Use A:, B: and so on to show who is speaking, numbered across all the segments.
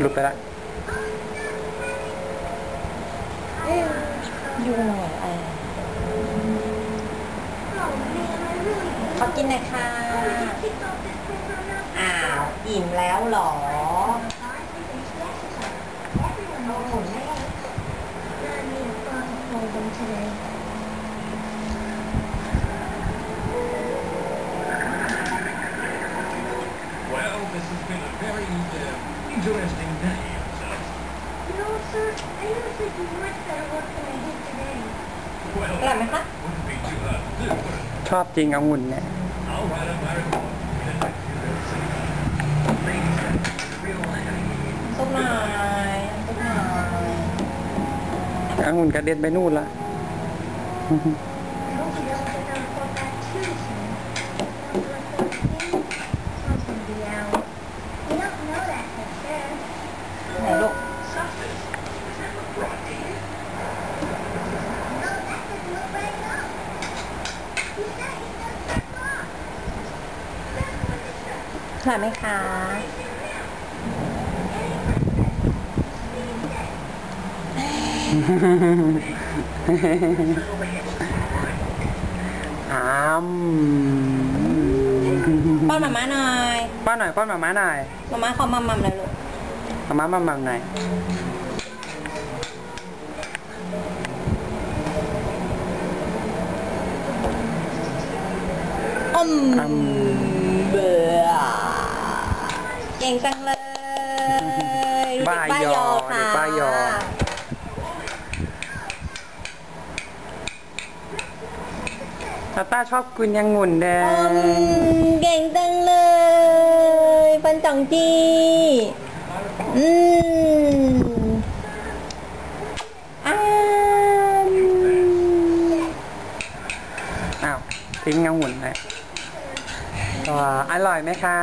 A: หลุดไปละ
B: ยุ่งหน่อยอะไรขอกินหน่อยค่ะอ้าวอิ่มแล้วเหรอ
C: Well, this has been a very uh, interesting day.
D: No, sir. I never said you much better work than I did today.
B: อ
C: Well,
B: ร่อยไหมคะ
C: wouldn't be too hard to do, would it?
A: ชอบจริงองุ่นเนี่ย
C: I'll write up my report. and let you know soon. Ladies, that's real life.
B: ซุปหน่อยซุปหน่อย
A: องุ่นกระเด็นไปนู่นละ
D: says.
B: อร่อยไหมคะ
A: อ้าม
B: ป้อนมาม่าหน่อย
A: ป้อนหน่อยป้อนหมาม้าหน่อย
B: มาม่าเขามัมมัมเลยลูก
A: หมาม้ามามาหน่อย
B: อม
A: อ้ำ
B: เบื่อเก่งจัง เลยรู้สึก
A: บ้า
B: ยยอค่ะ
A: บ้ายอ ตาต้าชอบกินองุ่นแด
B: องมเก่งจังเลยปันจังจีอืมอ้าม
A: อ้าวทิ้งองุ่นเลยว้าอร่อยไหมคะ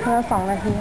B: เพื่อสองนาที